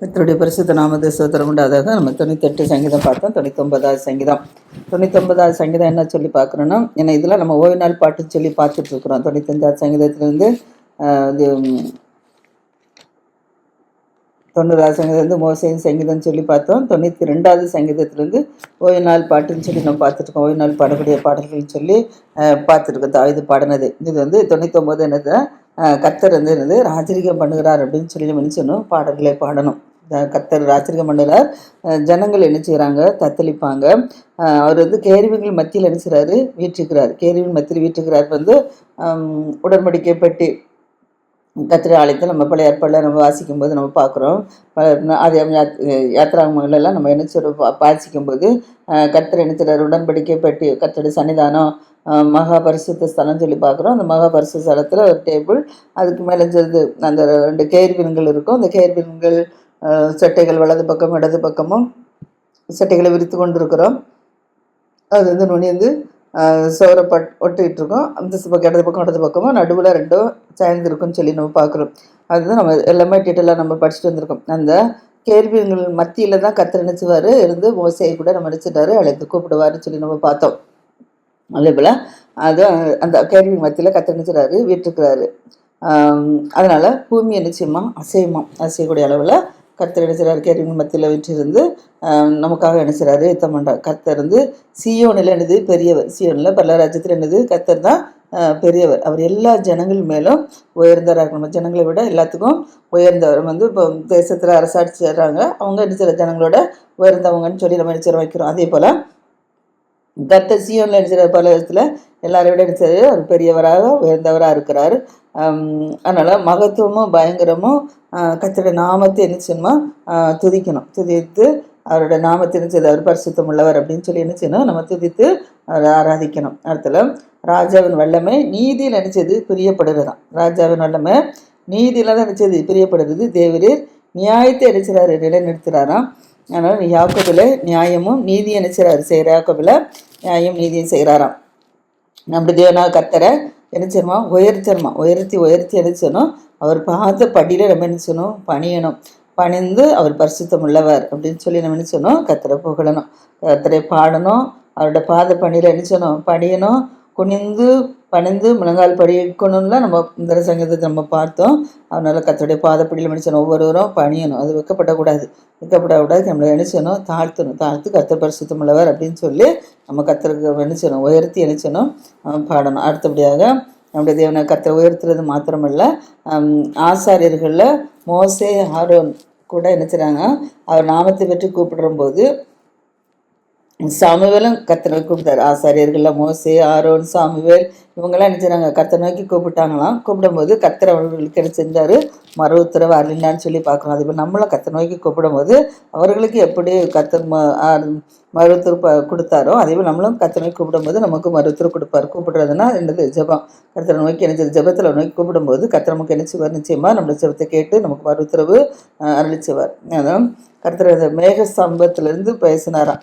கத்தருடைய பரிசுத்த நாமது சோத்திரம் உண்டாதாக நம்ம தொண்ணூத்தெட்டு சங்கீதம் பார்த்தோம் தொண்ணூத்தொன்பதாவது சங்கீதம். தொண்ணூத்தொன்பதாவது சங்கீதம் என்ன சொல்லி பார்க்குறோன்னா ஏன்னா இதெல்லாம் நம்ம ஓய்வு நாள் பாட்டுன்னு சொல்லி பார்த்துட்டு இருக்கிறோம். தொண்ணூத்தஞ்சாவது சங்கீதத்துலேருந்து இது தொண்ணூறாவது சங்கீதம் மோசையின் சங்கீதம்னு சொல்லி பார்த்தோம். தொண்ணூற்றி ரெண்டாவது சங்கீதத்துலேருந்து ஓய்வு நாள் பாட்டுன்னு சொல்லி நம்ம பார்த்துருக்கோம் ஓய்வு நாள் பாடக்கூடிய பாடல்கள்னு சொல்லி பார்த்துருக்கோம் தாவிது பாடினது. இது வந்து தொண்ணூத்தொம்பது என்னது? கத்தர் வந்து என்னது? ராஜரிகம் பண்ணுகிறார் அப்படின்னு சொல்லி நம்ம சொன்னோம் பாடல்களை பாடணும். கத்தர் கர்த்தர் ராஜரிகம் ஜனங்கள் என்ன செய்கிறாங்க தத்தளிப்பாங்க. அவர் வந்து கேரிவிகள் மத்தியில் என்ன செய்கிறாரு கேரிவின் மத்தியில் வீற்றிருக்கிறார் வந்து உடன்படிக்கை பெட்டி. கத்திரி ஆலயத்தை நம்ம பழைய ஏற்பாடில் நம்ம வாசிக்கும் போது நம்ம பார்க்குறோம் அது யாத்திராங்கெல்லாம் நம்ம என்ன சொல்றோம் வா- வாசிக்கும்போது கத்திர என்ன உடன்படிக்கை பெட்டி கத்தடி சன்னிதானம் அஹ், மகா பரிசுத்த ஸ்தலம் சொல்லி பார்க்குறோம் அந்த மகா ஸ்தலத்தில் ஒரு டேபிள் அதுக்கு மேலே சொல்லுது அந்த ரெண்டு கேர்வின்கள் இருக்கும். அந்த கேர்வின்கள் சட்டைகள் வலது பக்கம் இடது பக்கமும் சட்டைகளை விரித்து கொண்டிருக்கிறோம். அது வந்து நுனி வந்து சோரை பட் ஒட்டிகிட்டு இருக்கோம் அந்த பக்கம் இடது பக்கம் இடது பக்கமும் நடுவில் ரெண்டும் சேர்ந்துருக்குன்னு சொல்லி நம்ம பார்க்குறோம். அதுதான் நம்ம எல்லாமே டீட்டெயிலாக நம்ம படிச்சுட்டு வந்திருக்கோம். அந்த கேள்விகள் மத்தியில் தான் கத்திர நினச்சுவார். இருந்து மோசையை கூட நம்ம நினச்சிட்டாரு. அழைத்து கூப்பிடுவார்னு சொல்லி நம்ம பார்த்தோம். அதே போல் அது அந்த கேள்வி மத்தியில் கத்திர நினச்சிடாரு வீட்டிருக்கிறாரு. அதனால் பூமி நிச்சயமாக அசையுமா? அசையக்கூடிய அளவில் கர்த்தர் நினைச்சார் கேள்வி மத்தியில் வச்சிருந்து நமக்காக நினைச்சாரு யுத்தம் பண்ணுறார் கர்த்தர் வந்து சியோனில் என்னது? பெரியவர். சியோனில் பல்லராஜ்யத்தில் என்னது? கர்த்தர் தான் பெரியவர். அவர் எல்லா ஜனங்கள் மேலும் உயர்ந்தவராக இருக்கணும் ஜனங்களை விட எல்லாத்துக்கும் உயர்ந்தவர். வந்து இப்போ தேசத்தில் அரசாட்சி செய்கிறாங்க அவங்க என்ன ஜனங்களோட உயர்ந்தவங்கன்னு சொல்லி நம்ம நினைச்சிட வைக்கிறோம். அதே போல் கர்த்தர் சியோனில் நினைச்சிட பல விதத்தில் எல்லாரை விட நினைச்சது அவர் பெரியவராக உயர்ந்தவராக இருக்கிறார். அதனால் மகத்துவமும் பயங்கரமும் கத்தோட நாமத்தை என்ன செய்யணுமா? துதிக்கணும். துதித்து அவரோட நாமத்தை என்ன செய்து அவர் பரிசுத்தம் உள்ளவர் அப்படின்னு சொல்லி என்ன செய்யணும் நம்ம துதித்து அவரை ஆராதிக்கணும். அடுத்தல ராஜாவின் வல்லமை நீதியில் நினைச்சது தான் ராஜாவின் வல்லமை நீதியில் தான் நினைச்சது பிரியப்படுறது. தேவரீர் நியாயத்தை நினைச்சாரு நிலைநிறுத்துறாராம். அதனால் யாக்கோபில் நியாயமும் நீதியை நினைச்சிறாரு செய்கிற யாக்கோபில் நியாயம் நீதியும் செய்கிறாராம் நம்முடைய தேவனா கத்தரை என்ன செய்யணுமா? உயர்த்தணுமா? உயர்த்தி உயர்த்தி என்ன செய்யணும்? அவர் பார்த்த படியில் நம்ம என்ன செய்யணும்? பணியணும். பணிந்து அவர் பரிசுத்தம் உள்ளவர் அப்படின்னு சொல்லி நம்ம என்ன செய்யணும்? கத்தரை புகழணும். கத்தரை பாடணும். அவரோட பாத பணியில் என்ன செய்யணும்? பணியணும். குனிந்து பணிந்து முழங்கால் படிக்கணும்லாம் நம்ம இந்த சங்கீதத்தை நம்ம பார்த்தோம். அதனால் கத்தோடைய பாதப்படியில் நினைச்சணும் ஒவ்வொருவரும் பணியணும். அது வைக்கப்படக்கூடாது. வைக்கப்படக்கூடாது. நம்மளை நினைச்சணும் தாழ்த்தணும். தாழ்த்து கத்தர் பரிசுத்தம் உள்ளவர் அப்படின்னு சொல்லி நம்ம கத்தருக்கு நினைச்சணும் உயர்த்தி நினைச்சணும் பாடணும். அடுத்தபடியாக நம்முடைய தேவனை கத்தரை உயர்த்துறது மாத்திரமல்ல. ஆசாரியர்களில் மோசே ஆரோன் கூட என்ன அவர் நாமத்தை பற்றி கூப்பிடும்போது சாமுவேலும் கத்தனை கூப்பிட்டாரு. ஆசாரியர்கள்லாம் மோசே ஆரோன் சாமுவேல் இவங்கெல்லாம் என்ன செய்றாங்க? நோக்கி கூப்பிட்டாங்களாம். கூப்பிடும்போது கத்தர் அவர்களுக்கு என்ன செஞ்சாரு? மறு உத்தரவு அருளினான்னு சொல்லி பார்க்குறோம் அதே போல் நம்மளும் கத்தனை நோக்கி கூப்பிடும்போது அவர்களுக்கு எப்படி கத்தர் ம மறு உத்தரவு ப- கொடுத்தாரோ அதே போல் நம்மளும் கத்தனை நோக்கி கூப்பிடும்போது நமக்கு மறு உத்தரவு கொடுப்பாரு. என்னது? ஜெபம். கத்தனை நோக்கி என்ன ஜபத்தில் ஜெபத்தில் நோக்கி கூப்பிடும்போது கத்தர் நமக்கு என்ன செய்வார்? நிச்சயமாக நம்மளோட ஜெபத்தை கேட்டு நமக்கு மறு உத்தரவு அருளிச்சுவார் அதான் கர்த்தர் அந்த மேக ஸ்தம்பத்திலிருந்து பேசினாராம்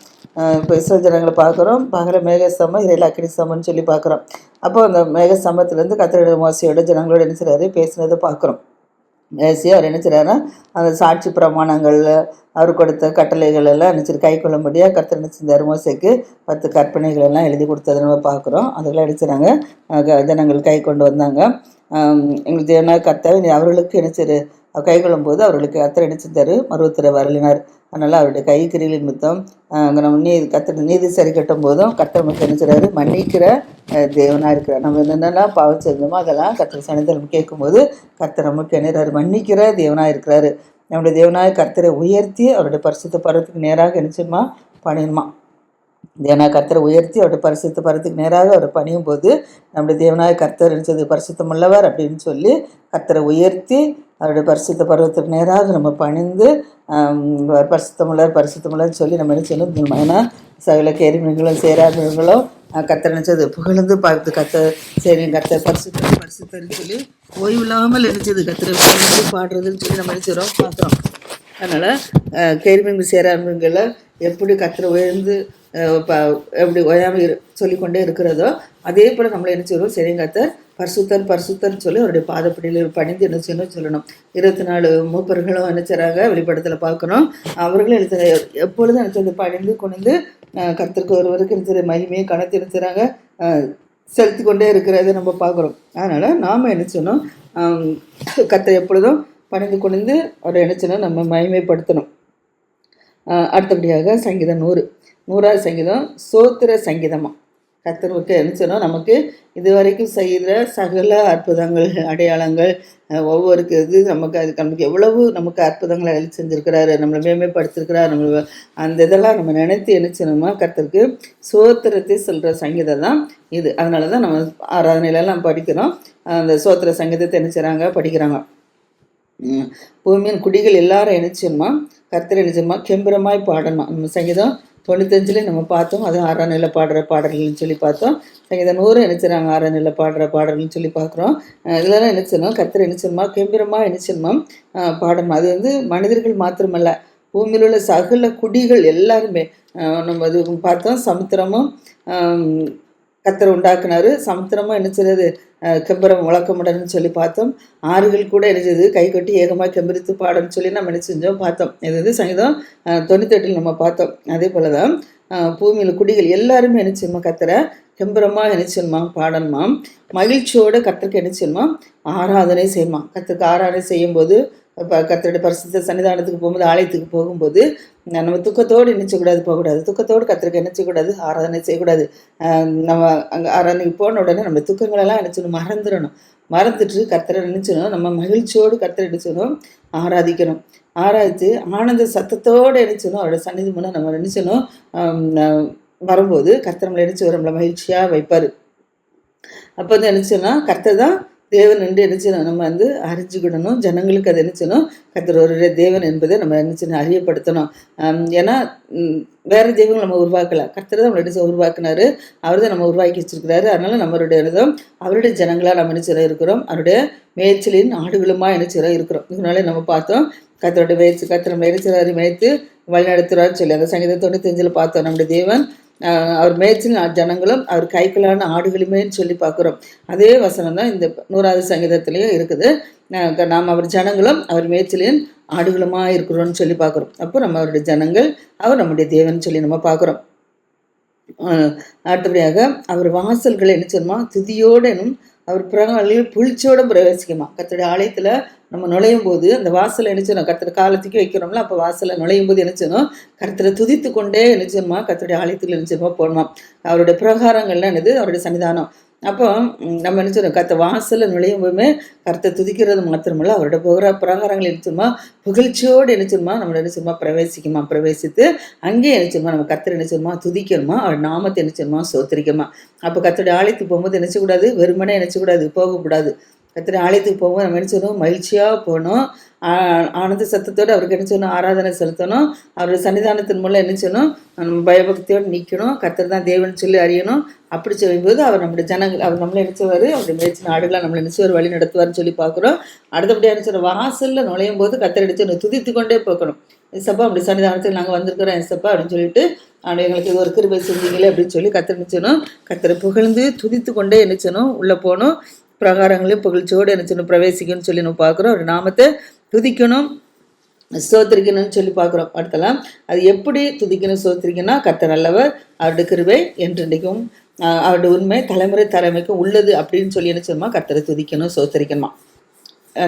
இப்போ இஸ்ரோ ஜனங்களை பார்க்குறோம். பகல மேகஸ்தம்பம் இதில் அக்கினி ஸ்தம்பம்னு சொல்லி பார்க்குறோம். அப்போ அந்த மேக ஸ்தம்பத்திலேருந்து கர்த்தரோட ஜனங்களோட என்ன செய்றாரு? பேசினதை பார்க்குறோம். பேசி அவர் என்ன செய்கிறாருன்னா அந்த சாட்சி பிரமாணங்கள் அவர் கொடுத்த கட்டளைகள் எல்லாம் நினச்சிரு கை கொள்ளும்படியாக கர்த்தர் என்ன செஞ்சார்? மோசைக்கு பத்து கற்பனைகள் எல்லாம் எழுதி கொடுத்ததை நம்ம பார்க்குறோம். அதெல்லாம் அடிச்சுறாங்க ஜனங்கள் கை கொண்டு வந்தாங்க. எங்களுக்கு தேவனா கர்த்தர் அவர்களுக்கு என்ன கைகொள்ளும் போது அவர்களுக்கு கத்தர் என்ன தரு மருவத்தரை வரலினார். அதனால் அவருடைய கை கிரிகளின் மித்தம் அங்கே நம்ம நீதி கத்தர் நீதி சரி கட்டும் போதும் கத்தர் நமக்கு என்ன மன்னிக்கிற தேவனாக இருக்கிறார். நம்ம என்னென்னலாம் பாவம் செஞ்சோமோ அதெல்லாம் கத்தர் சனத்தில் கேட்கும்போது கத்தர் நமக்கு என்னறாரு மன்னிக்கிற தேவனாக இருக்கிறாரு. நம்முடைய தேவனாய கத்தரை உயர்த்தி அவருடைய பரிசுத்த பருவத்துக்கு நேராக நிச்சயமா பண்ணிடுமா தேவனாய கர்த்தரை உயர்த்தி அவருடைய பரிசுத்த பருவத்துக்கு நேராக அவர் பணியும் போது நம்முடைய தேவனாய கர்த்தர் நினைச்சது பரிசுத்தம் உள்ளவர் அப்படின்னு சொல்லி கர்த்தரை உயர்த்தி அவருடைய பரிசுத்த பருவத்துக்கு நேராக நம்ம பணிந்து ஆம், அவர் சொல்லி நம்ம என்ன சொல்லணும் ஏன்னா சகல கேரிமீன்களும் சேராமீன்களும் கத்தர் நினச்சது புகழ்ந்து பார்த்து கத்த சரி கத்தர் பரிசுத்த பரிசுத்தர்னு சொல்லி ஓய்வு இல்லாமல் நினச்சது கத்தரை பாடுறதுன்னு சொல்லி நம்ம நினச்சிடறோம் பார்க்குறோம். அதனால் கேள்விங்க சேராமங்களை எப்படி கத்தரை உயர்ந்து எப்படி ஓயாமல் இரு சொல்லிக்கொண்டே இருக்கிறதோ அதே போல் நம்மளை என்ன செய்வோம் சரிங்க கத்தர் பரிசுத்தர் பரிசுத்தர்னு சொல்லி அவருடைய பாதப்படியில் பணிந்து என்ன செய்யணும் சொல்லணும். இருபத்தி நாலு மூப்பர்களும் என்ன செய்கிறாங்க வெளிப்படத்தில் பார்க்கணும். அவர்களும் என்ன எப்பொழுதும் என்ன செய்ய பணிந்து கொண்டு கர்த்தருக்கு ஒருவருக்கு என்ன செய்ய மகிமையை கணத்து என்ன செய்கிறாங்க செலுத்தி கொண்டே இருக்கிறத நம்ம பார்க்குறோம். அதனால் நாம் என்ன செய்யணும்? கத்தை எப்பொழுதும் பணிந்து கொண்டு அவரை என்ன செய்யணும்? நம்ம மகிமைப்படுத்தணும். அடுத்தபடியாக சங்கீதம் நூறு. நூறாவது சங்கீதம் சோத்திர சங்கீதமாக கத்தருக்கு நினச்சனும் நமக்கு இதுவரைக்கும் செய்கிற சகல அற்புதங்கள் அடையாளங்கள் ஒவ்வொருக்கு ஒவ்வொரு இது நமக்கு அதுக்கு நமக்கு எவ்வளவு நமக்கு அற்புதங்களை எழுதி செஞ்சுருக்கிறாரு நம்மளை மேம்படுத்திருக்கிறார் நம்மளை அந்த இதெல்லாம் நம்ம நினைத்து என்ன கத்தருக்கு கர்த்தருக்கு சோத்திரத்தை சொல்கிற சங்கீதம் தான் இது. அதனால தான் நம்ம ஆராதனையிலலாம் படிக்கிறோம். அந்த சோத்திர சங்கீதத்தை நினச்சிறாங்க செய்கிறாங்க படிக்கிறாங்க. பூமியின் குடிகள் எல்லாரும் நினைச்சோமா கர்த்தரை நிஜமாக கெம்பரமாய் பாடணும். நம்ம சங்கீதம் தொண்ணூத்தஞ்சுல நம்ம பார்த்தோம். அது ஆறாம் நிலை பாடுற பாடல்கள்னு சொல்லி பார்த்தோம். சங்கீதம் நூறு நினைச்சிடறாங்க ஆறாம் நிலை பாடுற பாடல்கள்னு சொல்லி பார்க்குறோம். இதெல்லாம் நினைச்சிடணும் கர்த்தரை நினைச்சணுமா கெம்பரமாக நினைச்சணுமா பாடணும். அது வந்து மனிதர்கள் மாத்திரமல்ல பூமியில் உள்ள சகல குடிகள் எல்லாருமே நம்ம அது பார்த்தோம். சமுத்திரமும் கத்தர் உண்டாக்குனாரு. சமுத்திரமும் என்ன செய்றது கெம்பரம் முழக்கமுடன்னு சொல்லி பார்த்தோம். ஆறுகள் கூட என்ன கை கொட்டி ஏகமாக கெம்பரித்து பாடன்னு சொல்லி நம்ம என்ன செஞ்சோம்? பார்த்தோம். இது வந்து சங்கீதம் தொண்ணூத்தெட்டில் நம்ம பார்த்தோம். அதே போல தான் பூமியில் குடிகள் எல்லாருமே என்ன செய்யணுமா கத்தரை கெம்பரமாக என்ன செய்யணுமா பாடணுமா மகிழ்ச்சியோட கத்தருக்கு என்ன செய்யணுமா ஆராதனை செய்யணுமா கத்தருக்கு ஆராதனை செய்யும்போது இப்போ கத்தருடைய பரிசுத்த சன்னிதானத்துக்கு போகும்போது ஆலயத்துக்கு போகும்போது நம்ம துக்கத்தோடு நினைச்சக்கூடாது போகக்கூடாது. துக்கத்தோடு கத்தருக்கு நினைச்சக்கூடாது ஆராதனை செய்யக்கூடாது. நம்ம அங்கே ஆராதனைக்கு போன உடனே நம்ம துக்கங்களெல்லாம் நினச்சிடணும் மறந்துடணும். மறந்துட்டு கத்தரை நினைச்சணும் நம்ம மகிழ்ச்சியோடு கத்தரை நினைச்சணும் ஆராதிக்கணும். ஆராய்ச்சி ஆனந்த சத்தத்தோடு நினைச்சணும் அவரோட சன்னிதி முன்னே நம்ம நினைச்சணும் வரும்போது கர்த்தர் நம்மளை நினைச்சு நம்மளை மகிழ்ச்சியாக வைப்பார். அப்போ வந்து நினச்சோன்னா கர்த்தர் தான் தேவன் என்று நினைச்சணும் நம்ம வந்து அறிஞ்சுக்கிடணும் ஜனங்களுக்கு அதை நினைச்சணும் கத்தர் ஒரு தேவன் என்பதை நம்ம நினைச்சணும் அறியப்படுத்தணும். ஏன்னா வேறு வேற தெய்வங்கள் நம்ம உருவாக்கல. கர்த்தர் தான் நம்மளை நினைச்சு உருவாக்குனாரு. அவர் தான் நம்ம உருவாக்கி வச்சிருக்கிறாரு. அதனால நம்மளுடைய இதும் அவருடைய ஜனங்களாக நம்ம நினைச்சிட இருக்கிறோம். அவருடைய மேய்ச்சலின் ஆடுகளுமா நினைச்சிட இருக்கிறோம். இதனால நம்ம பார்த்தோம் கத்தரோட மேய்ச்சி கத்திர நம்ம நினைச்சிடாரு மேய்த்து வழிநடத்துறாருன்னு சொல்லி அந்த சங்கீதம் தொண்ணூத்தஞ்சில் பார்த்தோம். நம்முடைய தேவன் அவர் மேய்ச்சல் ஜனங்களும் அவர் கைக்கலான ஆடுகளுமேன்னு சொல்லி பார்க்குறோம். அதே வசனம் தான் இந்த நூறாவது சங்கீதத்திலையும் இருக்குது. நாம் அவர் ஜனங்களும் அவர் மேய்ச்சலின் ஆடுகளுமாக இருக்கிறோம்னு சொல்லி பார்க்குறோம். அப்போ நம்ம அவருடைய ஜனங்கள் அவர் நம்முடைய தேவன் சொல்லி நம்ம பார்க்குறோம். அடுத்தபடியாக அவர் வாசல்களை என்ன சொல்லுமா? துதியோடனும் அவர் புறங்களில் புளிச்சோட பிரவேசிக்குமா? கத்தருடைய ஆலயத்தில் நம்ம நுழையும் போது அந்த வாசலை நினைச்சிடும் கத்திர காலத்துக்கு வைக்கிறோம்ல அப்போ வாசலை நுழையும் போது என்ன செய்யணும் துதித்து கொண்டே என்ன செய்யணுமா ஆலயத்தில் நினைச்சிருமா போடணும் போகணுமா அவருடைய பிரகாரங்கள்லாம் என்னது? அவருடைய சன்னிதானம். அப்போ நம்ம என்ன கத்த வாசலில் நுழையும் போதுமே கருத்தை துதிக்கிறது மாத்திரமல்ல அவருடைய புகர பிரகாரங்கள் நினைச்சிருமா புகழ்ச்சியோடு நினைச்சிருமா நம்ம நினைச்சிருமா பிரவேசிக்குமா? பிரவேசித்து அங்கேயே நினைச்சிருமா நம்ம கர்த்தர் நினைச்சிருமா துதிக்கணுமா? அவர் நாமத்தை நினைச்சிருமா சோத்திரிக்கணுமா? அப்போ கத்தோடைய ஆலயத்துக்கு போகும்போது நினைச்சக்கூடாது வெறுமனே நினைச்சக்கூடாது போகக்கூடாது. கர்த்தருடைய ஆலயத்துக்கு போகும்போது நம்ம நினைச்சணும் மகிழ்ச்சியாக போகணும். ஆனந்த சத்தத்தோடு அவருக்கு என்ன செய்யணும் ஆராதனை செலுத்தணும். அவருடைய சன்னிதானத்தின் மூலம் என்ன செய்யணும் நம்ம பயபக்தியோடு நிற்கணும் கர்த்தர் தான் தேவன் சொல்லி அறியணும். அப்படி செய்யும்போது அவர் நம்முடைய ஜனங்கள் அவர் நம்மளை நினைச்சவர் அவருடைய மேய்ச்சி நாடுகளாக நம்மளை நினைச்சவர் வழி நடத்துவார்னு சொல்லி பார்க்குறோம். அடுத்தபடியாக நினைச்ச வாசலில் நுழையும் போது கத்தர் அடிச்சு துதித்து கொண்டே போகணும் எசப்பா அப்படி சன்னிதானத்துக்கு நாங்கள் வந்திருக்கிறோம் எசப்பா அப்படின்னு சொல்லிட்டு ஆனால் எங்களுக்கு இது ஒரு கிருபை செஞ்சீங்களே அப்படின்னு சொல்லி கத்திரிச்சணும் கத்திர கத்தரை புகழ்ந்து துதித்து கொண்டே நிச்சயணும் உள்ளே போகணும். பிரகாரங்களையும் புகழ்ச்சியோடு நிச்சயணும் பிரவேசிக்கணும்னு சொல்லி நம்ம பார்க்குறோம். ஒரு நாமத்தை துதிக்கணும் சோத்திரிக்கணும்னு சொல்லி பார்க்குறோம். அடுத்தலாம் அது எப்படி துதிக்கணும் சோத்திரிக்கணும்னா கத்த நல்லவர் அவருடைய கிருபை என்றென்றைக்கும் அவருடைய உண்மை தலைமுறை தலைமைக்கும் உள்ளது அப்படின்னு சொல்லி என்ன சொல்லுமா? கத்தரை துதிக்கணும் ஸ்தோத்திரிக்கணுமா?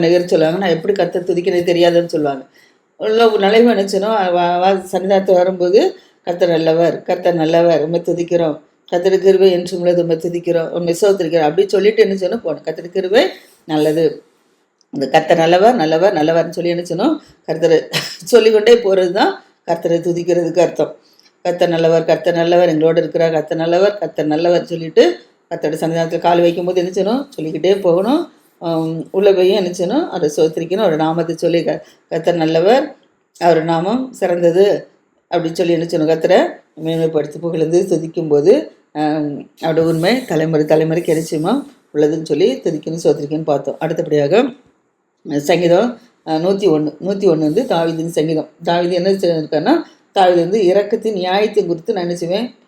நிகர் சொல்லுவாங்க நான் எப்படி கத்தரை துதிக்கணும் தெரியாதுன்னு சொல்லுவாங்க. உள்ள ஒரு நலைவு நினச்சனும் சன்னிதானத்தை வரும்போது கத்தர் நல்லவர் கத்தர் நல்லவர் நம்ம துதிக்கிறோம். கர்த்தர் என்று உள்ளது உண்மை துதிக்கிறோம் உண்மை சோத்திரிக்கிறோம். அப்படி சொல்லிட்டு என்ன சொன்னோம் போகணும் கர்த்தர் நல்லது. அந்த கத்த நல்லவர் நல்லவர் நல்லவர்னு சொல்லி என்ன சொன்னோம் கர்த்தர் சொல்லிக்கொண்டே போகிறது தான் கர்த்தரை துதிக்கிறதுக்கு அர்த்தம். கத்த நல்லவர் கர்த்தர் நல்லவர் எங்களோட இருக்கிறார் கத்த நல்லவர் கத்த நல்லவர் சொல்லிட்டு கத்தோட சன்னிதானத்தில் கால் வைக்கும்போது என்ன செய்யணும்? சொல்லிக்கிட்டே போகணும். உள்ள போய் என்ன செய்யணும்? அவரை சோத்திரிக்கணும் அவர் நாமத்தை சொல்லி க கர்த்தர் நல்லவர் அவர் நாமம் சிறந்தது. அப்படின்னு சொல்லி என்ன செய்யணும்? கர்த்தரை மேன்மைப்படுத்தி புகழ்ந்து துதிக்கும் போது அவரோட உண்மை தலைமுறை தலைமுறைக்கு நிச்சயமா உள்ளதுன்னு சொல்லி துதிக்கணும் சோத்திரிக்கின்னு பார்த்தோம். அடுத்தபடியாக சங்கீதம் நூற்றி ஒன்று நூற்றி ஒன்று வந்து தாவிதின் சங்கீதம். தாவிதி என்ன இருக்காருன்னா தாவிதி வந்து இறக்கத்தின் நியாயத்தை குறித்து நான்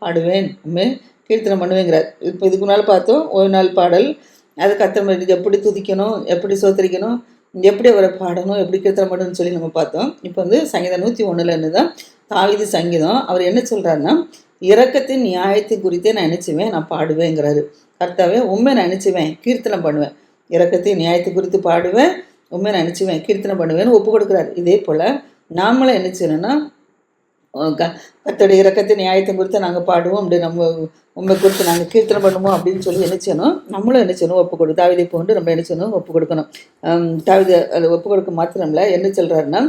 பாடுவேன். உண்மை கீர்த்தனம் பண்ணுவேங்கிறார். இப்போ இதுக்கு முன்னால் பார்த்தோம் ஒரு நாள் பாடல். அது கத்தர் எப்படி துதிக்கணும்? எப்படி சோத்தரிக்கணும்? எப்படி அவரை பாடணும்? எப்படி கீர்த்தனம் பண்ணணும்னு சொல்லி நம்ம பார்த்தோம். இப்போ வந்து சங்கீதம் நூற்றி ஒன்றுல இருந்து தான் தாவிதி சங்கீதம். அவர் என்ன சொல்கிறாருன்னா இறக்கத்தின் நியாயத்தை குறித்தே நான் நினச்சிவேன் நான் பாடுவேங்கிறாரு. கர்த்தாவே உண்மை நான் நினச்சிவேன் கீர்த்தனம் பண்ணுவேன். இறக்கத்தின் நியாயத்தை குறித்து பாடுவேன் உண்மை நான் நினச்சிவேன் கீர்த்தனம் பண்ணுவேன்னு ஒப்பு கொடுக்குறாரு. இதே போல் நாமளும் என்ன செய்யணும்னா க கத்தோடைய இறக்கத்தை நியாயத்தை குறித்து நாங்கள் பாடுவோம் அப்படி நம்ம உண்மை குறித்து நாங்கள் கீர்த்தனை பண்ணுவோம் அப்படின்னு சொல்லி என்ன செய்யணும் நம்மளும் என்ன செய்யணும் ஒப்பு கொடு தாவிதை போன்று நம்ம என்ன செய்யணும் ஒப்பு கொடுக்கணும். தாவித அது ஒப்பு கொடுக்க மாத்திரம்ல என்ன சொல்கிறாருன்னா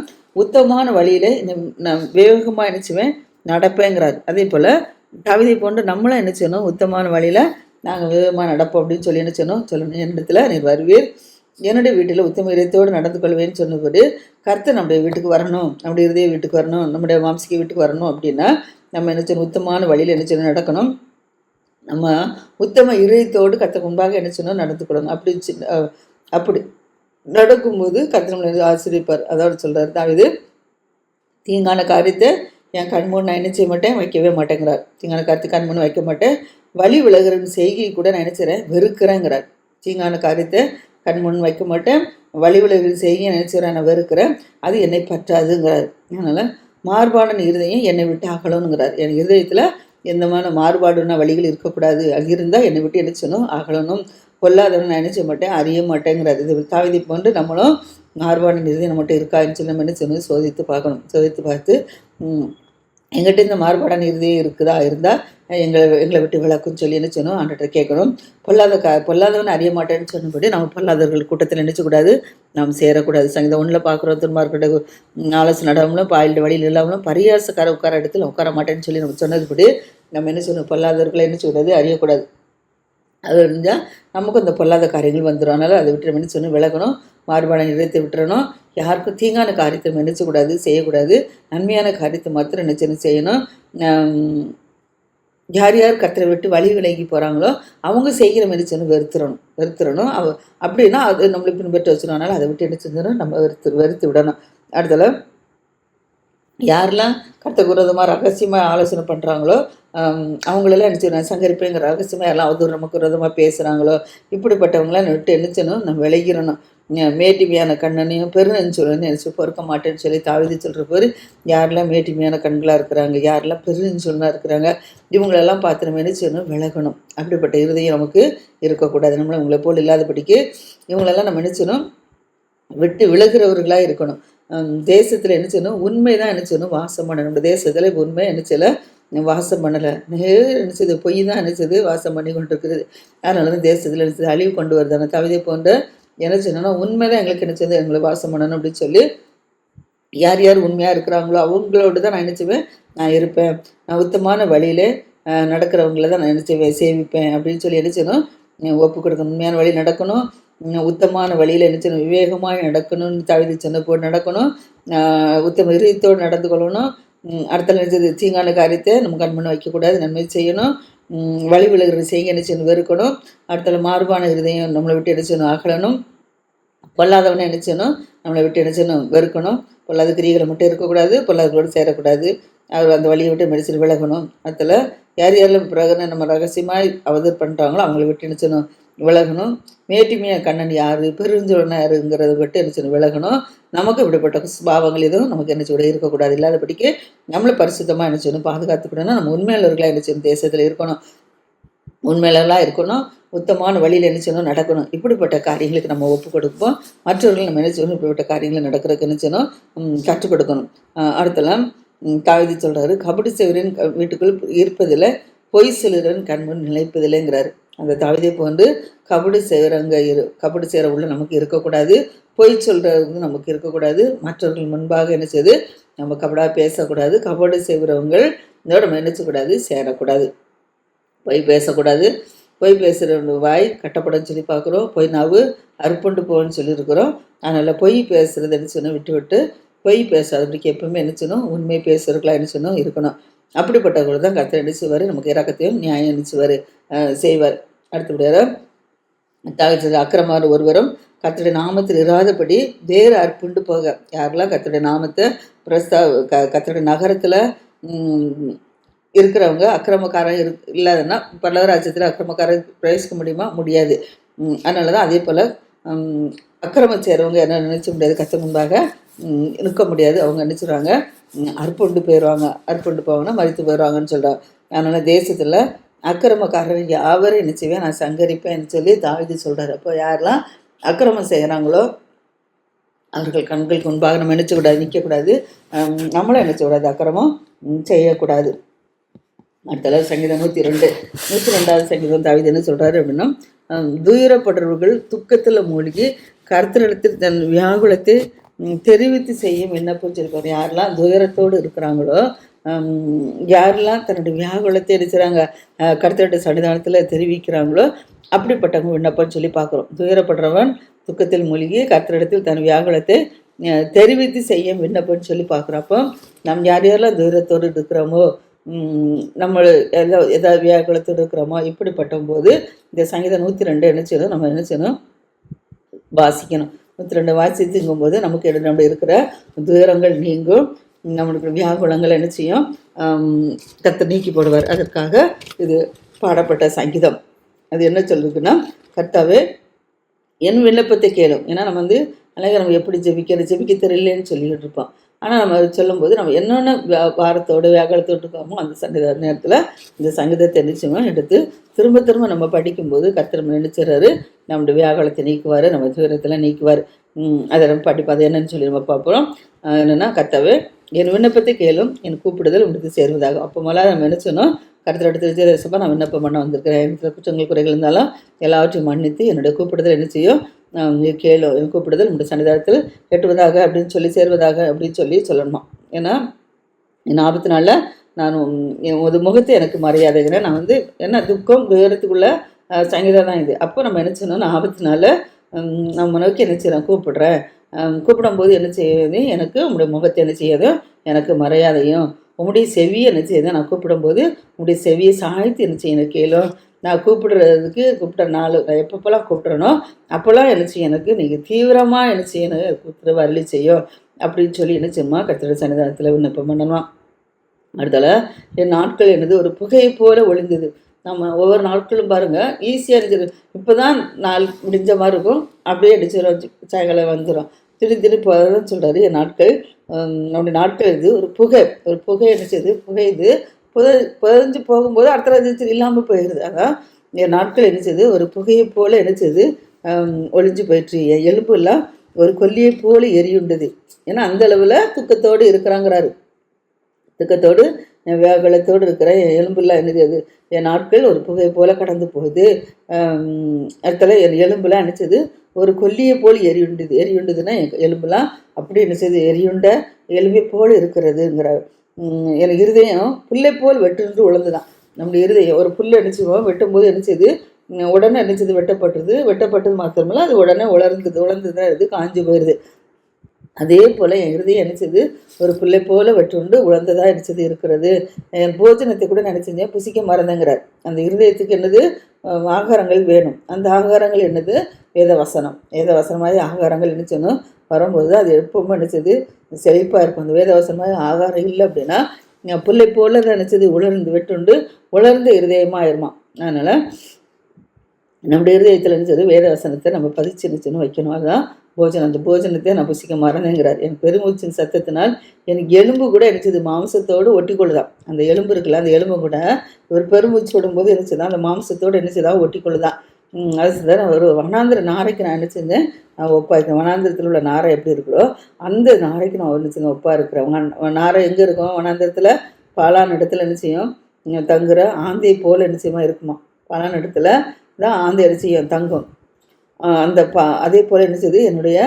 உத்தமமான வழியில் இந்த நான் வேகமாக நினச்சுவேன் நடப்பேங்கிறார். அதே போல் கவிதை போன்று நம்மளும் என்ன செய்யணும்? உத்தமான வழியில் நாங்கள் வேகமாக நடப்போம் அப்படின்னு சொல்லி என்ன செய்யணும்? சொல்லணும். என்னிடத்தில் நீர் வருவீர். என்னுடைய வீட்டில் உத்தம இதயத்தோடு நடந்து கொள்வேன்னு சொன்னபோது கர்த்தர் நம்முடைய வீட்டுக்கு வரணும். நம்முடைய இருதய வீட்டுக்கு வரணும். நம்முடைய மாம்சிக்கு வீட்டுக்கு வரணும் அப்படின்னா நம்ம என்ன செய்யணும்? உத்தமான வழியில் என்ன செய்யணும்? நடக்கணும். நம்ம உத்தம இதயத்தோடு கர்த்தர் முன்பாக என்ன செய்யணும்? நடந்து கொள்ளணும். அப்படி அப்படி. நடக்கும்போது கர்த்தர் நம்மளை ஆசிரியப்பார் அதாவது சொல்கிறார் தாவிது தீங்கான காரியத்தை என் கண்முன் நான் என்ன செய்ய மாட்டேன் வைக்கவே மாட்டேங்கிறார். தீங்கான காரியத்தை கண்முன் வைக்க மாட்டேன். வழி விலகிறன் செய்கை கூட நான் நினச்சிறேன் வெறுக்கிறேங்கிறார். தீங்கான காரியத்தை கண்முன் வைக்க மாட்டேன் வழி விலகிற செய்கை நினச்சிறேன் நான் வெறுக்கிறேன். அது என்னை பற்றாதுங்கிறார். அதனால் மாறுபாடான இருதயம் என்னை விட்டு அகலணுங்கிறார். என் இருதயத்தில் எந்தமான மாறுபாடுன வழிகள் இருக்கக்கூடாது. அது இருந்தால் என்னை விட்டு என்ன செய்யணும் அகலணும். பொல்லாதவன் நான் நினச்ச மாட்டேன் அறிய மாட்டேங்கிறார். இது தாவிதி போன்று நம்மளும் மாறுபாடு நிறுதி நம்மகிட்ட இருக்கான்னு சொல்லி நம்ம என்ன செய்யணும் சோதித்து பார்க்கணும். சோதித்து பார்த்து எங்கிட்ட இந்த மாறுபாடான இறுதியே இருக்குதா? இருந்தால் எங்களை எங்களை விட்டு விளக்குன்னு சொல்லி என்ன செய்யணும் ஆண்டுகிட்ட கேட்கணும் பொல்லாத க பொல்லாதவன் அறிய மாட்டேன்னு சொன்னபடி நம்ம பொல்லாதவர்கள் கூட்டத்தில் நினைச்சக்கூடாது. நாம் சேரக்கூடாது. சங்கீதம் ஒன்றில் பார்க்குறோம் துன்மார்க்கிட்ட ஆலோசனை நடவங்களும் பாயில் வழியில் இல்லாமலும் பரியாசக்கார உட்கார இடத்துல உட்கார மாட்டேன்னு சொல்லி நம்ம சொன்னதுபடி நம்ம என்ன சொல்லணும் பொல்லாதவர்களை என்ன செய்யக்கூடாது அறியக்கூடாது. அது இருந்தால் நமக்கும் இந்த பொல்லாத காரியங்கள் வந்துடும் அதனால் அதை விட்டு நம்ம என்ன விலகணும். மாறுபாடை நிறுத்தி விட்டுறணும். யாருக்கும் தீங்கான காரியத்தை நம்ம நினைச்சக்கூடாது செய்யக்கூடாது. நன்மையான காரியத்தை மாத்திரம் நினைச்சு செய்யணும். யார் யார் கத்திரை விட்டு வழி விலகி போகிறாங்களோ அவங்க செய்கிற மெனிச்சனும் வெறுத்துறணும். வெறுத்துறணும். அவ அப்படின்னா அது நம்மளை பின்பற்ற வச்சிடும் அதை விட்டு என்ன செஞ்சிடணும்? நம்ம வெறுத்து வெறுத்து விடணும். அடுத்தல யாரெல்லாம் கர்த்தர் விரோதமாக ரகசியமாக ஆலோசனை பண்ணுறாங்களோ அவங்களெல்லாம் நினச்சிடணும் சங்கரிப்பேங்கிற ரகசியமாக எல்லாம் அவதூறு நமக்கு விரோதமாக பேசுகிறாங்களோ இப்படிப்பட்டவங்களாம் விட்டு என்ன நம்ம விளைகிறணும் மேட்டிமையான கண்ணனையும் பெருநெஞ்சொல்லுன்னு நினச்சி பொறுக்க மாட்டேன்னு சொல்லி தாவிதி சொல்கிற போது யாரெல்லாம் மேட்டிமையான கண்களாக இருக்கிறாங்க யாரெல்லாம் பெருநெஞ்சொல்லாக இருக்கிறாங்க இவங்களெல்லாம் பார்த்து நம்ம என்ன செய்யணும்? விலகணும். அப்படிப்பட்ட இருதயம் நமக்கு இருக்கக்கூடாது. நம்மளை இவங்களை போல் இல்லாதபடிக்கு இவங்களெல்லாம் நம்ம என்ன செய்யணும்? விட்டு விலகிறவர்களாக இருக்கணும். தேசத்தில் என்ன செய்யணும்? உண்மை தான் என்ன செய்யணும்? வாசம் பண்ணணும். நம்ம தேசத்தில் இப்போ உண்மை என்ன செய்யலை? வாசம் பண்ணலை. நேர் என்ன பொய் தான் நினைச்சது வாசம் பண்ணி கொண்டு இருக்கிறது அதனால தான் தேசத்தில் நினைச்சது அழிவு கொண்டு வருது. தவிதை கவிதை போன்ற என்ன செய்யணும்னா உண்மை எங்களுக்கு என்ன எங்களை வாசம் பண்ணணும் அப்படின்னு சொல்லி யார் யார் உண்மையாக இருக்கிறாங்களோ அவங்களோட தான் நான் என்ன நான் இருப்பேன். நான் உத்தமான வழியில் நடக்கிறவங்கள தான் நான் என்ன சேமிப்பேன் அப்படின்னு சொல்லி என்ன செய்யணும்? ஒப்பு கொடுக்கணும். உண்மையான வழி நடக்கணும். உத்தமான வழியில் என்ன செய்யணும்? விவேகமாக நடக்கணும்னு தழுதி சொன்ன போட்டு நடக்கணும் உத்தம இதயத்தோடு நடந்து கொள்ளணும். அடுத்த நினைச்சது தீங்கான காரியத்தை நம்ம கண் பண்ண வைக்கக்கூடாது. நன்மை செய்யணும். உம் வழி விலகிற செய்ய என்ன செய்யணும்? வெறுக்கணும். அடுத்தது மாறுபான இருதயம் நம்மளை விட்டு என்ன அகலணும். பொல்லாதவனை என்ன நம்மளை விட்டு என்ன வெறுக்கணும். பொல்லாத கிரிகளை மட்டும் இருக்கக்கூடாது. பொல்லாதவர்களோடு சேரக்கூடாது. அவர் அந்த வழியை விட்டு மெடிசன் விலகணும். அதில் யார் யாரில் பிறகு நம்ம ரகசியமாக அவதூறு பண்ணுறாங்களோ அவங்கள விட்டு என்ன விலகணும். மேட்டிமையா கண்ணன் யார்? பெருஞ்சோழனா யாருங்கிறத விட்டு என்ன செய்யணும் விலகணும். நமக்கு இப்படிப்பட்ட சுபாவங்கள் எதுவும் நமக்கு என்ன செய்ய இருக்கக்கூடாது. இல்லாதபடிக்கு நம்மளை பரிசுத்தமாக என்ன செய்யணும் பாதுகாத்துக்கணும்னா நம்ம உண்மையாளர்களாக என்ன செய்யணும் தேசத்தில் இருக்கணும். உண்மையிலலாம் இருக்கணும். உத்தமான வழியில் என்ன செய்யணும் நடக்கணும். இப்படிப்பட்ட காரியங்களுக்கு நம்ம ஒப்பு கொடுப்போம். மற்றவர்கள் நம்ம என்ன செய்யணும் இப்படிப்பட்ட காரியங்களை நடக்கிறதுக்கு என்ன செய்யணும் ம், கற்றுக் கொடுக்கணும். அடுத்தலாம் தாவிதி சொல்கிறாரு கபடி செவரின் வீட்டுக்குள் இருப்பதில் பொய் சிலரன் கண்முன் நிலைப்பதில்லைங்கிறாரு. அந்த தாவிதை போன்று கபடு செய்கிறவங்க இரு கபடு செய்கிற உள்ள நமக்கு இருக்கக்கூடாது. பொய் சொல்கிறது நமக்கு இருக்கக்கூடாது. மற்றவர்கள் முன்பாக என்ன செய்யுது நம்ம கபடாக பேசக்கூடாது. கபடு செய்கிறவங்கள் இதோட நம்ம என்ன செய்யக்கூடாது? சேரக்கூடாது. பொய் பேசக்கூடாது. பொய் பேசுகிற வாய் கட்டப்படன்னு சொல்லி பார்க்குறோம். பொய் நாவு அறுப்புண்டு போகணும்னு சொல்லியிருக்கிறோம். அதனால் பொய் பேசுகிறது என்ன செய்யணும்? விட்டு விட்டு பொய் பேசாதபடிக்கு எப்பவுமே என்ன செய்யணும்? உண்மை பேசுறதுக்குலாம் என்ன சொன்னோம் இருக்கணும். அப்படிப்பட்டவர்கள் தான் கத்தை என்ன நமக்கு இறக்கத்தையும் நியாயம் என்ன செய்வார். செய்வார் அடுத்தபடியாக அக்கிரமார் ஒருவரும் கர்த்தருடைய நாமத்தில் இராதபடி வேறு அற்புண்டு போக. யாரெல்லாம் கர்த்தருடைய நாமத்தை பிரஸ்தா க கர்த்தருடைய நகரத்தில் இருக்கிறவங்க அக்கிரமக்காரன் இரு இல்லாதன்னா பல்லவராஜ்யத்தில் அக்கிரமக்காரன் பிரவேசிக்க முடியுமா? முடியாது. அதனால தான் அதே போல் அக்கிரமம் செய்கிறவங்க என்ன நினச்ச முடியாது. கத்த முன்பாக நிற்க முடியாது. அவங்க நினச்சிடுவாங்க அற்புண்டு போயிடுவாங்க அற்புண்டு போவாங்கன்னா மறித்து போயிடுவாங்கன்னு சொல்கிறாங்க அதனால் தேசத்தில் அக்கிரமக்காரர் யாவரும் என்ன செய்வேன் நான் சங்கரிப்பேன்னு சொல்லி தாவிதி சொல்கிறார் அப்போ யாரெல்லாம் அக்கிரமம் செய்கிறாங்களோ அவர்கள் கண்களுக்கு முன்பாக நம்ம நினைச்சக்கூடாது நிற்கக்கூடாது நம்மளும் நினச்சக்கூடாது அக்கிரமம் செய்யக்கூடாது. அடுத்தல சங்கீதம் நூற்றி ரெண்டு நூற்றி ரெண்டாவது சங்கீதம் தாவிது என்ன சொல்கிறாரு அப்படின்னா துயரப்படுறவர்கள் துக்கத்தில் மூழ்கி கருத்தரிடத்தில் தன் வியாகுலத்தை தெரிவித்து செய்யும் என்ன சொல்லிப்பாரு யாரெல்லாம் துயரத்தோடு இருக்கிறாங்களோ யாரெல்லாம் தன்னுடைய வியாகுலத்தை இருக்கிறாங்க கருத்தருடைய சன்னிதானத்தில் தெரிவிக்கிறாங்களோ அப்படிப்பட்டவங்க விண்ணப்பம் சொல்லி பார்க்குறோம். துயரப்படுறவன் துக்கத்தில் மூழ்கி கர்த்தரிடத்தில் தன் வியாகுலத்தை தெரிவித்து செய்ய விண்ணப்பம்னு சொல்லி பார்க்குறோம். அப்போ நம் யார் யாரெல்லாம் துயரத்தோடு இருக்கிறோமோ நம்ம எதோ ஏதாவது வியாகுலத்தோடு இருக்கிறோமோ இப்படிப்பட்ட போது இந்த சங்கீதம் நூற்றி ரெண்டு என்ன செய்யணும்? நம்ம என்ன செய்யணும்? வாசிக்கணும். நூற்றி ரெண்டு வாசித்துங்கும்போது நமக்கு இடம் நம்ம இருக்கிற துயரங்கள் நீங்கும். நம்மளுக்கு வியாகுலங்கள் என்ன செய்யும்? கத்தை நீக்கி போடுவார். அதற்காக இது பாடப்பட்ட சங்கீதம். அது என்ன சொல்லுதுன்னா கர்த்தாவே என் விண்ணப்பத்தை கேளும். ஏன்னா நம்ம வந்து அழகாக நம்ம எப்படி ஜெபிக்கணும் ஜெபிக்க தெரியலன்னு சொல்லிக்கிட்டு இருப்போம். ஆனால் நம்ம அது சொல்லும்போது நம்ம என்னென்ன வாரத்தோடு வியாகலத்தோடு இருக்கோமோ அந்த சங்கீத நேரத்தில் இந்த சங்கீதத்தை நிச்சயமாக எடுத்து திரும்ப திரும்ப நம்ம படிக்கும்போது கர்த்தர் நம்ம நினைச்சிடறாரு நம்முடைய வியாகலத்தை நீக்குவார் நம்ம தூரத்தில் நீக்குவார். அதை நம்ம படிப்போம். அது என்னன்னு சொல்லி நம்ம பார்ப்போம். என்னன்னா கத்தவு என் விண்ணப்பத்தை கேளும் என் கூப்பிடுதல் உங்களுக்கு சேர்வதாக. அப்போ மலா நம்ம என்ன சொன்னோம் கருத்தில் எடுத்து தேசப்பா நான் விண்ணப்பம் பண்ண வந்திருக்கிறேன். குற்றங்கள் குறைகள் இருந்தாலும் எல்லாவற்றையும் மன்னித்து என்னுடைய கூப்பிடுதல் என்ன செய்யும்? நான் கேளும் கேளு என் கூப்பிடுதல் உங்களுடைய சன்னிதானத்தில் எட்டுவதாக அப்படின்னு சொல்லி சேர்வதாக அப்படின்னு சொல்லி சொல்லணுமா? ஏன்னா என் ஆபத்து நாளில் நான் என் ஒரு முகத்தை எனக்கு மரியாதைகிறேன் நான் வந்து என்ன துக்கம் துயரத்துக்குள்ள சங்கீதம் தான் இது. அப்போ நம்ம என்ன நான் ஆபத்துனால நம்ம நோக்கி என்ன செய்கிறேன் கூப்பிடுறேன். கூப்பிடும்போது என்ன செய்யுது எனக்கு உங்களுடைய முகத்தை என்ன செய்யாது? எனக்கு மரியாதையும் உங்களுடைய செவியை என்ன செய்யுது? நான் கூப்பிடும்போது உங்களுடைய செவியை சாய்த்து என்ன செய்யணும் கேளும் நான் கூப்பிடுறதுக்கு கூப்பிட்ட நாள் நான் எப்பப்போலாம் கூப்பிட்றனோ அப்போல்லாம் என்ன செய்யும்? எனக்கு நீங்கள் தீவிரமாக என்ன செய்யணும் கூப்பிட்ற வரலி செய்யும். அப்படின்னு சொல்லி என்ன செய்யுமா? கத்திர சன்னிதானத்தில் விண்ணப்பம் பண்ணணும் அடுத்தால என் நாட்கள் என்னது? ஒரு புகையை போல ஒளிந்தது. நம்ம ஒவ்வொரு நாட்களும் பாருங்கள் ஈஸியாக இருந்துரு. இப்போ தான் நாள் முடிஞ்ச மாதிரி இருக்கும். அப்படியே அடிச்சிடும் சாயங்காலம் வந்துடும் திரு திடீர் போகிறதுன்னு சொல்கிறாரு என் நாட்கள் ஹம், நம்முடைய நாட்கள் இது. ஒரு புகை ஒரு புகை என்ன செய்யுது? இது. புத புதஞ்சு போகும்போது அடுத்த ராஜ்யத்தில் இல்லாமல் போயிடுது அதான் என் நாட்கள் என்ன செய்யுது? ஒரு புகையை போல் என்ன செய்யுது? ஒளிஞ்சு போயிட்டு என் எலும்பு எல்லாம் ஒரு கொல்லியை போல எரியுண்டது. ஏன்னா அந்த அளவில் துக்கத்தோடு இருக்கிறாங்கிறாரு. துக்கத்தோடு என் வியாகுலத்தோடு இருக்கிற என் எலும்புலாம் என்னது என் நாட்கள் ஒரு புகை போல கடந்து போகுது. ஆம், அடுத்தால என் எலும்புலாம் நினச்சது ஒரு கொல்லியை போல் எரியுண்டுது எரியுண்டதுன்னா எலும்புலாம் அப்படி என்ன செய்து எரியுண்ட எலும்பை போல் இருக்கிறதுங்கிற எனக்கு இருதயம் புல்லை போல் வெட்டுன்று உழந்துதான். நம்முடைய இருதயம் ஒரு புல்லை அடிச்சுவோம் வெட்டும்போது என்ன செய்யுது உடனே என்ன செய்யுது வெட்டப்பட்டது வெட்டப்பட்டது மாத்திரமில்ல அது உடனே உலர்ந்தது உழந்து தான் இது காஞ்சு போயிடுது அதே போல் என் இருதயம் நினச்சது ஒரு பிள்ளை போல வெட்டுண்டு உழந்ததாக நினச்சது இருக்கிறது. என் போஜனத்தை கூட நினச்சிருந்தேன் புசிக்க மறந்துங்கிறார். அந்த இருதயத்துக்கு என்னது? ஆகாரங்கள் வேணும். அந்த ஆகாரங்கள் என்னது? வேத வசனம் வேத வசனமாக ஆகாரங்கள் நினச்சணும் வரும்போது அது எப்பவுமே நினச்சது செழிப்பாக இருக்கும். அந்த வேத வசனமாக ஆகாரம் இல்லை அப்படின்னா என் பிள்ளை போல நினச்சது உலர்ந்து வெட்டுண்டு உலர்ந்த இருதயமாக இருமா அதனால் நம்முடைய இருதயத்தில் நினச்சது வேத வசனத்தை நம்ம பதிச்சு நினச்சுன்னு வைக்கணும். அதுதான் போஜனம் அந்த போஜனத்தை நான் புசிக்க மறந்துங்கிறார் என் பெருமூச்சின் சத்தத்தினால் எனக்கு எலும்பு கூட நினச்சது மாம்சத்தோடு ஒட்டிக்கொள்ளுதான் அந்த எலும்பு இருக்குல்ல அந்த எலும்பு கூட ஒரு பெருமூச்சு விடும்போது என்னச்சுதான் அந்த மாம்சத்தோடு என்னச்சுதான் ஒட்டிக்கொள்ளுதான். ம், அது தான் ஒரு வனாந்திர நாரைக்கு நான் நினச்சிருந்தேன் நான் ஒப்பா இருக்கேன் வனாந்திரத்தில் உள்ள நாரை எப்படி இருக்கிறோ அந்த நாரைக்கு நான் நினச்சிருந்தேன் ஒப்பா இருக்கிறேன் நாரை எங்கே இருக்கும்? வனாந்திரத்தில் பாலான இடத்துல என்ன செய்யும்? தங்குற ஆந்தையை போல் என்ன செய்யுமா? இருக்குமா? பாலான இடத்துல தான் ஆந்தை என்ன செய்யும்? தங்கும். அந்த பா அதே போல் என்ன செய்யுது என்னுடைய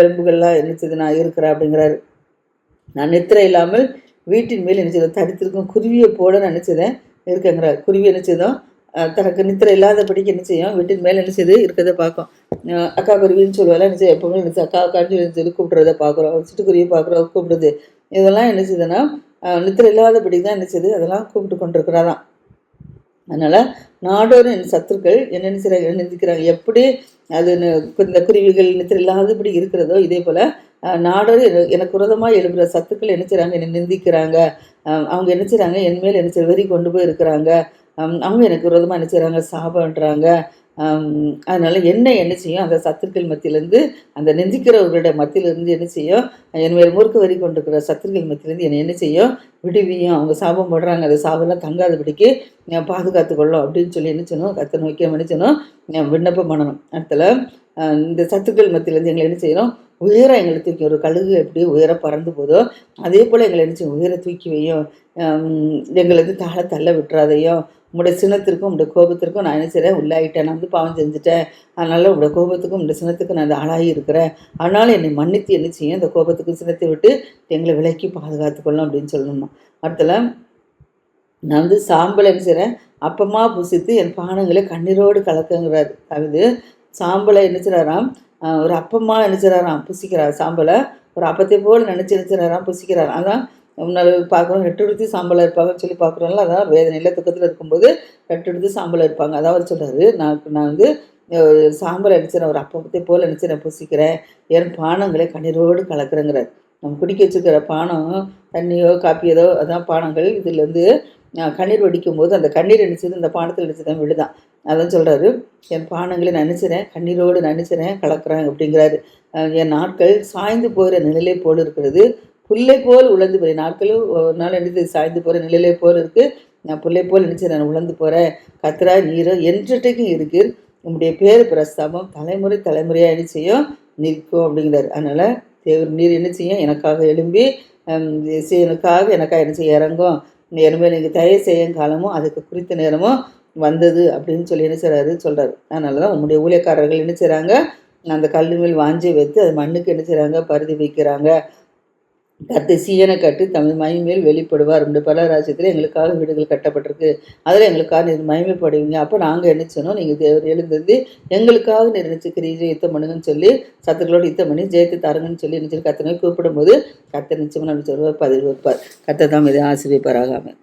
எலும்புகள்லாம் என்ன செய்யுது நான் இருக்கிறேன் அப்படிங்கிறாரு. நான் நித்திரை இல்லாமல் வீட்டின் மேல் செய்தேன் தடுத்திருக்கும் குருவியை போல நினச்சதேன் இருக்கேங்கிறார். குருவி நினைச்சதும் தனக்கு நித்திரை இல்லாதபடிக்கு என்ன செய்யும் வீட்டின் மேல் செய்து இருக்கிறத பார்க்கும். அக்கா குருவின்னு சொல்லுவாள் நினைச்சு எப்பவுமே நினைச்சு அக்கா அக்கான்னு சொல்லி கூப்பிட்றத கூப்பிடுறத பார்க்குறோம் சிட்டுக்குருவி பார்க்குறோம் கூப்பிடுது. இதெல்லாம் என்ன செய்யுதுன்னா நித்திரை இல்லாதபடி தான் நினைச்சது அதெல்லாம் கூப்பிட்டு கொண்டிருக்கிறாராம். அதனால் நாடோறும் என் சத்துருக்கள் என்ன நினைக்கிறாங்க நினைக்கிறாங்க எப்படி அது இந்த குருவிகள் நிச்சரில்லாது இப்படி இருக்கிறதோ இதே போல் நாடோறு எனக்கு விரதமாக எழுப்புகிற சத்துக்கள் என்ன செய்கிறாங்க என்னை நிந்திக்கிறாங்க. அவங்க என்ன செய்கிறாங்க என் மேல் என்ன வெறி கொண்டு போய் இருக்கிறாங்க. அவங்க எனக்கு விரதமாக என்ன செய்கிறாங்க சாபன்றாங்க அதனால் என்ன என்ன செய்யும்? அந்த சத்துருக்கள் மத்தியிலேருந்து அந்த நெஞ்சிக்கிறவர்களுடைய மத்தியிலேருந்து என்ன செய்யும்? என் மேல் முறுக்கு வரி கொண்டிருக்கிற சத்துருக்கள் மத்தியிலேருந்து என்னை என்ன செய்யும்? விடுவியும். அவங்க சாபம் போடுறாங்க. அந்த சாபம்லாம் தங்காதபடிக்கு நான் பாதுகாத்து கொள்ளும் அப்படின்னு சொல்லி என்ன செய்யணும்? கத்தை நோக்கி என்ன செய்யணும்? விண்ணப்பம் பண்ணணும். இடத்துல இந்த சத்துக்கள் மத்தியிலேருந்து எங்களை என்ன செய்யணும்? உயரம் எங்களை தூக்கி ஒரு கழுகு எப்படி உயர பறந்து போதோ அதே போல் எங்களை என்ன செய்யும்? உயர தூக்கி வையும். எங்களை வந்து தாழ தள்ள விட்டுறாதையும் உங்களுடைய சினத்திற்கும் உங்களுடைய கோபத்திற்கும் நான் என்ன செய்கிறேன் உள்ளாயிட்டேன். நான் வந்து பாவம் செஞ்சுட்டேன். அதனால் உங்களுடைய கோபத்துக்கும் உங்களுடைய சினத்துக்கும் நான் ஆளாகி இருக்கிறேன். அதனால் என்னை மன்னித்து என்ன செய்யும் இந்த கோபத்துக்கும் சினத்தை விட்டு எங்களை விலக்கி பாதுகாத்துக்கொள்ளும் அப்படின்னு சொல்லணும்? அடுத்தல நான் வந்து சாம்பல் என்ன செய்கிறேன் அப்பமாக புசித்து என் பானங்களை கண்ணீரோடு கலக்குங்கிறார். அதாவது சாம்பலை என்ன செய்கிறாராம் ஒரு அப்பமாக நினச்சிடறாராம் புசிக்கிறார் சாம்பலை. ஒரு அப்பத்தை போல் நினச்சி நினச்சிடறாராம் புசிக்கிறார். அதான் பார்க்குறோம் ரெட்டெடுத்து சாம்பலாக இருப்பாங்கன்னு சொல்லி பார்க்குறோம்ல அதான் வேதனையில் துக்கத்தில் இருக்கும்போது ரெட்டெடுத்து சாம்பலாக இருப்பாங்க. அதான் அவர் சொல்கிறாரு நான் நான் வந்து சாம்பல் அடிச்சிடறேன் ஒரு அப்பத்தை போல் நினச்சி நான் புசிக்கிறேன். என் பானங்களை கண்ணீரோடு கலக்குறேங்கிறார். நம்ம குடிக்க வச்சுருக்கிற பானம் தண்ணியோ காப்பியதோ அதான் பானங்கள். இதில் கண்ணீர் வடிக்கும் போது அந்த கண்ணீர் நினச்சது இந்த பானத்தில் நினச்சதான் விழுதான். அதான் சொல்கிறாரு என் பானங்களை நினச்சிறேன் கண்ணீரோடு நினச்சிறேன் கலக்குறேன் அப்படிங்கிறாரு. என் நாட்கள் சாய்ந்து போகிற நிலையை போல் இருக்கிறது. புல்லை போல் உழந்து போய் நாட்களும் ஒரு நாள் எடுத்து சாய்ந்து போகிற நிலையிலே போல் இருக்குது நான் புல்லை போல் நினச்சி நான் உழந்து போகிறேன் கத்ரா நீரோ என்றைக்கும் இருக்குது உங்களுடைய பேர் பிரஸ்தாபம். தலைமுறை தலைமுறையாக என்ன செய்யும்? நிற்கும் அப்படிங்கிறார். அதனால் தேவர் நீர் என்ன செய்யும்? எனக்காக எழும்பி எனக்காக எனக்காக என்ன செய்ய இறங்கும். இனிமேல் நீங்கள் தயவு செய்யும் காலமும் அதுக்கு குறித்த நேரமும் வந்தது அப்படின்னு சொல்லி என்ன செய்கிறாரு சொல்கிறார் அதனால தான் உங்களுடைய ஊழியக்காரர்கள் என்ன செய்கிறாங்க அந்த கல் மேல் வாஞ்சி வைத்து அது மண்ணுக்கு என்ன செய்கிறாங்க பருதி வைக்கிறாங்க. கத்தை சீயனை கட்டி தமிழ் மகிமையில் வெளிப்படுவார் இந்த பல ராஜ்யத்தில் எங்களுக்காக வீடுகள் கட்டப்பட்டிருக்கு. அதில் எங்களுக்காக நீங்கள் மகிமைப்படுவீங்க. அப்போ நாங்கள் என்ன சொன்னோம்? நீங்கள் தேவர் எழுந்திருந்து எங்களுக்காக நிர்ணயிச்சுக்கிறீங்க யுத்தம் பண்ணுங்கன்னு சொல்லி சத்துக்களோடு யுத்தம் பண்ணி ஜெயித்து தருங்கன்னு சொல்லி நினைச்சு கத்தனை கூப்பிடும்போது கத்தை நிச்சயமாக நம்ம சொல்லுவார் பதில் வைப்பார் கத்தை தான் இதை ஆசிரியப்பாராகாமல்